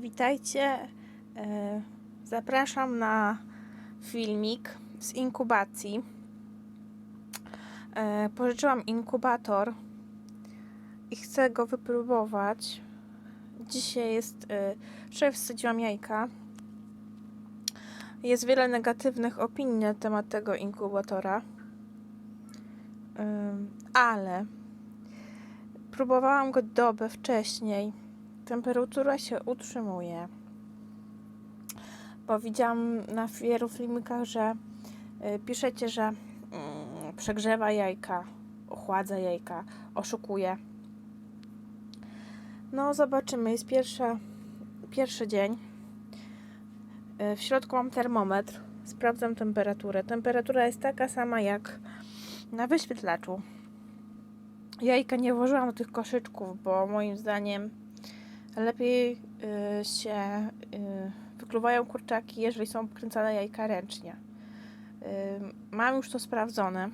Witajcie. E, Zapraszam na filmik z inkubacji. E, Pożyczyłam inkubator i chcę go wypróbować. Dzisiaj jest. e, Wczoraj wsadziłam jajka. Jest wiele negatywnych opinii na temat tego inkubatora. Ale próbowałam go dobę wcześniej temperatura się utrzymuje. Bo widziałam na wielu filmikach, że y, piszecie, że mm, przegrzewa jajka, ochładza jajka, oszukuje. No, zobaczymy. Jest pierwsza, pierwszy dzień. Y, W środku mam termometr. Sprawdzam temperaturę. Temperatura jest taka sama jak na wyświetlaczu. Jajka nie włożyłam do tych koszyczków, bo moim zdaniem lepiej y, się y, wykluwają kurczaki, jeżeli są kręcane jajka ręcznie. Y, mam już to sprawdzone,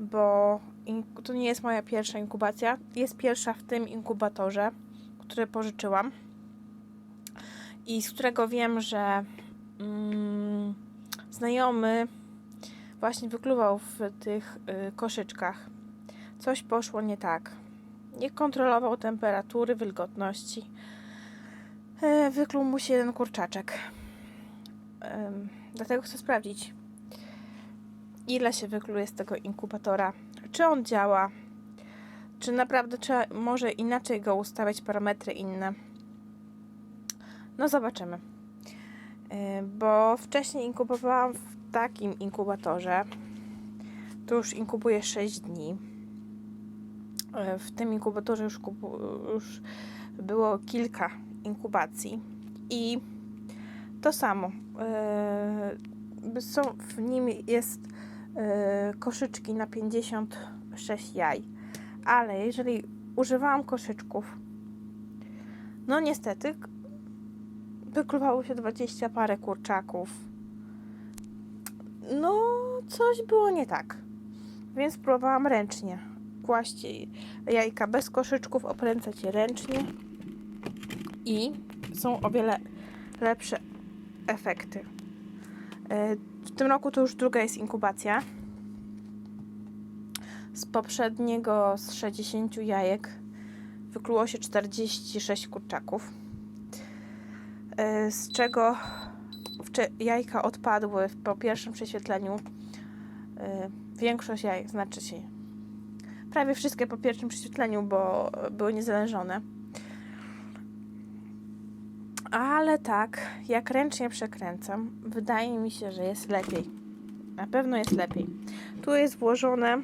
bo to nie jest moja pierwsza inkubacja. Jest pierwsza w tym inkubatorze, który pożyczyłam i z którego wiem, że mm, znajomy właśnie wykluwał w tych y, koszyczkach. Coś poszło nie tak nie kontrolował temperatury, wilgotności. E, Wykluł mu się jeden kurczaczek. Dlatego chcę sprawdzić, ile się wykluje z tego inkubatora. Czy on działa? Czy naprawdę trzeba może inaczej go ustawiać, parametry inne? No zobaczymy. E, Bo wcześniej inkubowałam w takim inkubatorze. Tu już inkubuję 6 dni w tym inkubatorze już, już było kilka inkubacji i to samo. E, są, w nim jest e, koszyczki na 56 jaj, ale jeżeli używałam koszyczków, no niestety wykluwało się 20 parę kurczaków. No, coś było nie tak. Więc próbowałam ręcznie kłaść jajka bez koszyczków, opręcać je ręcznie i są o wiele lepsze efekty. E, W tym roku to już druga jest inkubacja. Z poprzedniego z 60 jajek wykluło się 46 kurczaków, e, z czego jajka odpadły po pierwszym prześwietleniu. E, Większość jajek, znaczy się prawie wszystkie po pierwszym prześwietleniu, bo były niezależone. Ale tak, jak ręcznie przekręcam, wydaje mi się, że jest lepiej. Na pewno jest lepiej. Tu jest włożone,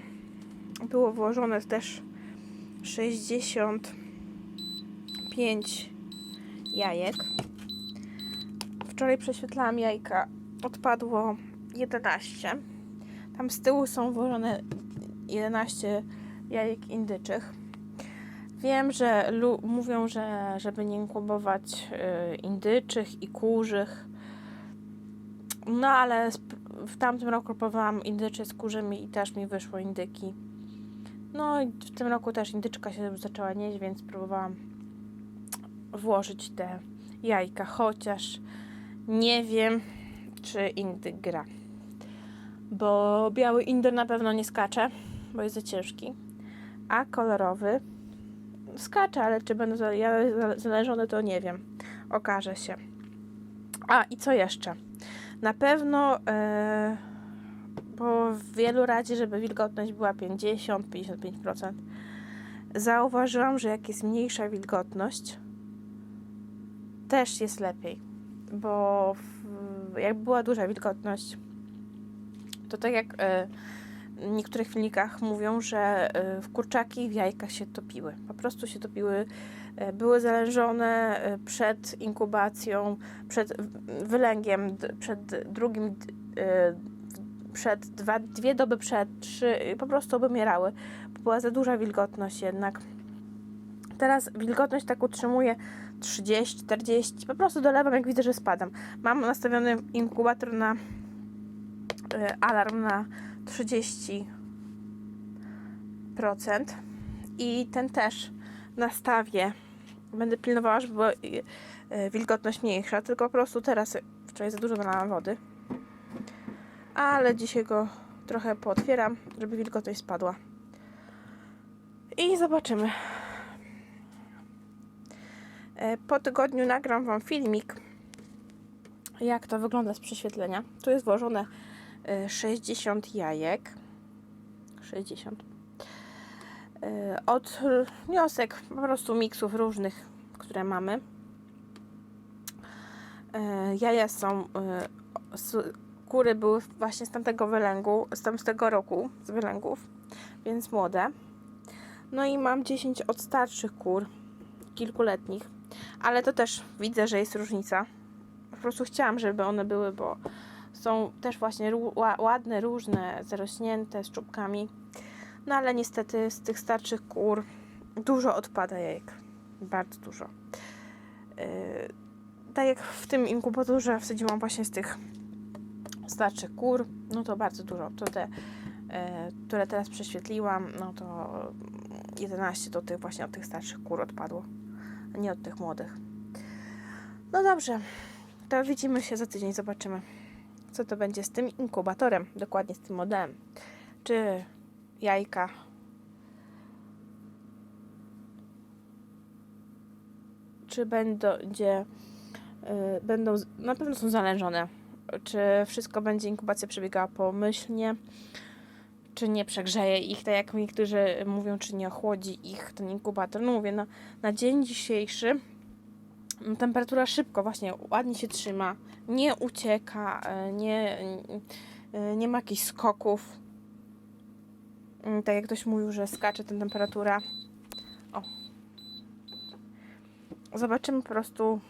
było włożone też 65 jajek. Wczoraj prześwietlałam jajka, odpadło 11. Tam z tyłu są włożone 11 jajek indyczych. Wiem, że mówią, że żeby nie inkubować y, indyczych i kurzych. No ale w tamtym roku próbowałam indycze z kurzymi i też mi wyszło indyki. No i w tym roku też indyczka się zaczęła nieść, więc próbowałam włożyć te jajka, chociaż nie wiem, czy indyk gra. Bo biały indyk na pewno nie skacze, bo jest za ciężki a kolorowy skacze, ale czy będą za- ja- to nie wiem. Okaże się. A i co jeszcze? Na pewno, e, bo wielu radzi, żeby wilgotność była 50-55%. Zauważyłam, że jak jest mniejsza wilgotność, też jest lepiej. Bo w, jak była duża wilgotność, to tak jak e, w niektórych filmikach mówią, że y, w kurczaki w jajkach się topiły. Po prostu się topiły, y, były zalężone y, przed inkubacją, przed wylęgiem, przed drugim, przed dwa, dwie doby przed, trzy, po prostu obumierały. bo Była za duża wilgotność jednak. Teraz wilgotność tak utrzymuje 30, 40, po prostu dolewam jak widzę, że spadam. Mam nastawiony inkubator na alarm na 30% i ten też nastawię Będę pilnowała, żeby była y, y, wilgotność mniejsza, tylko po prostu teraz wczoraj za dużo nalałam wody. Ale dzisiaj go trochę pootwieram, żeby wilgotność spadła. I zobaczymy. E, Po tygodniu nagram Wam filmik, jak to wygląda z prześwietlenia. Tu jest włożone 60 jajek. 60. E, Od wniosek po prostu miksów różnych, które mamy. E, Jaja są, e, kury były właśnie z tamtego wylęgu, z tamtego roku, z wylęgów, więc młode. No i mam 10 od starszych kur, kilkuletnich, ale to też widzę, że jest różnica. Po prostu chciałam, żeby one były, bo są też właśnie ładne, różne, zarośnięte, z czubkami. No ale niestety z tych starszych kur dużo odpada jajek. Bardzo dużo. Yy, tak jak w tym inkubatorze wsadziłam właśnie z tych starszych kur, no to bardzo dużo. To te, e, które teraz prześwietliłam, no to 11 do tych właśnie od tych starszych kur odpadło, a nie od tych młodych. No dobrze, to widzimy się za tydzień, zobaczymy, co to będzie z tym inkubatorem, dokładnie z tym modelem. Czy jajka czy będzie, y, będą, na pewno są zalężone, czy wszystko będzie inkubacja przebiegała pomyślnie, czy nie przegrzeje ich, tak jak niektórzy mówią, czy nie ochłodzi ich ten inkubator. No mówię, na, na dzień dzisiejszy temperatura szybko, właśnie ładnie się trzyma, nie ucieka, e, nie, e, nie ma jakichś skoków. Mm, Tak jak ktoś mówił, że skacze ta temperatura. O. Zobaczymy po prostu,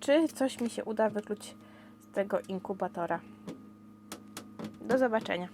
czy coś mi się uda wykluć z tego inkubatora. Do zobaczenia.